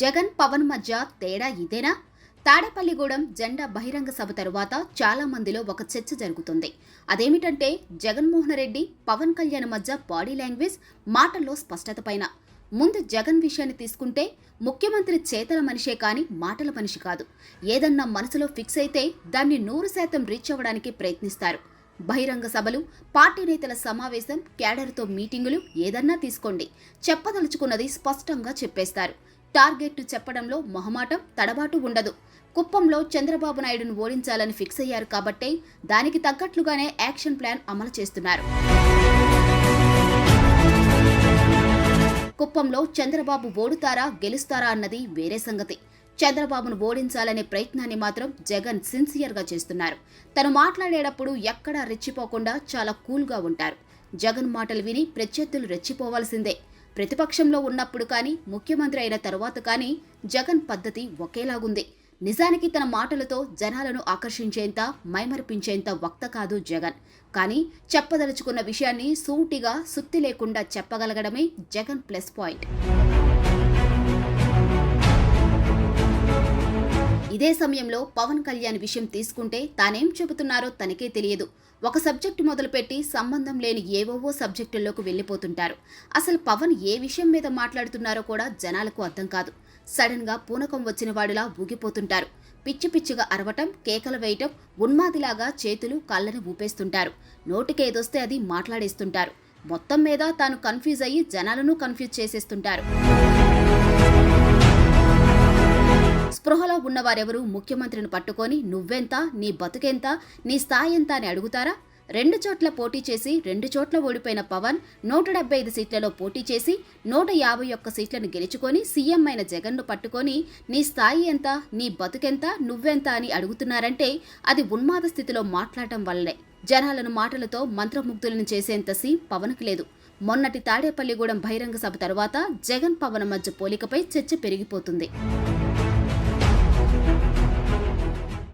జగన్ పవన్ మధ్య తేడా ఇదేనా? తాడేపల్లిగూడెం జెండా బహిరంగ సభ తరువాత చాలా మందిలో ఒక చర్చ జరుగుతుంది. అదేమిటంటే జగన్మోహన్ రెడ్డి పవన్ కళ్యాణ్ మధ్య బాడీ లాంగ్వేజ్ మాటల్లో స్పష్టత పైన. ముందు జగన్ విషయాన్ని తీసుకుంటే ముఖ్యమంత్రి చేతల మనిషే కానీ మాటల మనిషి కాదు. ఏదన్నా మనసులో ఫిక్స్ అయితే దాన్ని నూరు శాతం రీచ్ అవ్వడానికి ప్రయత్నిస్తారు. బహిరంగ సభలు పార్టీ నేతల సమావేశం క్యాడర్తో మీటింగులు ఏదన్నా తీసుకోండి. చెప్పదలుచుకున్నది స్పష్టంగా చెప్పేస్తారు. టార్గెట్ చెప్పడంలో మొహమాటం తడబాటు ఉండదు. కుప్పంలో చంద్రబాబు నాయుడును ఓడించాలని ఫిక్స్ అయ్యారు కాబట్టే దానికి తగ్గట్లుగానే యాక్షన్ ప్లాన్ అమలు చేస్తున్నారు. కుప్పంలో చంద్రబాబు ఓడుతారా గెలుస్తారా అన్నది వేరే సంగతి. చంద్రబాబును ఓడించాలనే ప్రయత్నాన్ని మాత్రం జగన్ సిన్సియర్గా చేస్తున్నారు. తను మాట్లాడేటప్పుడు ఎక్కడా రెచ్చిపోకుండా చాలా కూల్గా ఉంటారు. జగన్ మాటలు విని ప్రత్యర్థులు రెచ్చిపోవాల్సిందే. ప్రతిపక్షంలో ఉన్నప్పుడు కానీ ముఖ్యమంత్రి అయిన తరువాత కానీ జగన్ పద్ధతి ఒకేలాగుంది. నిజానికి తన మాటలతో జనాలను ఆకర్షించేంత మైమరిపించేంత వక్త కాదు జగన్. కానీ చెప్పదలుచుకున్న విషయాన్ని సూటిగా సుత్తి లేకుండా చెప్పగలగడమే జగన్ ప్లస్ పాయింట్. ఇదే సమయంలో పవన్ కళ్యాణ్ విషయం తీసుకుంటే తానేం చెబుతున్నారో తనకే తెలియదు. ఒక సబ్జెక్టు మొదలుపెట్టి సంబంధం లేని ఏవోవో సబ్జెక్టుల్లోకి వెళ్ళిపోతుంటారు. అసలు పవన్ ఏ విషయం మీద మాట్లాడుతున్నారో కూడా జనాలకు అర్థం కాదు. సడన్గా పూనకం వచ్చిన వాడిలా ఊగిపోతుంటారు. పిచ్చి పిచ్చిగా అరవటం కేకలు వేయటం ఉన్మాదిలాగా చేతులు కళ్ళని ఊపేస్తుంటారు. నోటికేదొస్తే అది మాట్లాడేస్తుంటారు. మొత్తం మీద తాను కన్ఫ్యూజ్ అయ్యి జనాలను కన్ఫ్యూజ్ చేసేస్తుంటారు. ఉన్నవారెవరూ ముఖ్యమంత్రిని పట్టుకొని నువ్వెంత నీ బతుకెంత నీ స్థాయి ఎంత అని అడుగుతారా? రెండు చోట్ల పోటీ చేసి రెండు చోట్ల ఓడిపోయిన పవన్ నూట డెబ్బై ఐదు సీట్లలో పోటీ చేసి నూట యాభై ఒక్క సీట్లను గెలుచుకొని సీఎం అయిన జగన్ను పట్టుకొని నీ స్థాయి ఎంత నీ బతుకెంత నువ్వెంత అని అడుగుతున్నారంటే అది ఉన్మాద స్థితిలో మాట్లాడటం వల్లనే. జనాలను మాటలతో మంత్రముగ్ధులను చేసేంత సీన్ పవన్కు లేదు. మొన్నటి తాడేపల్లిగూడెం బహిరంగ సభ తరువాత జగన్ పవన్ మధ్య పోలికపై చర్చ పెరిగిపోతుంది.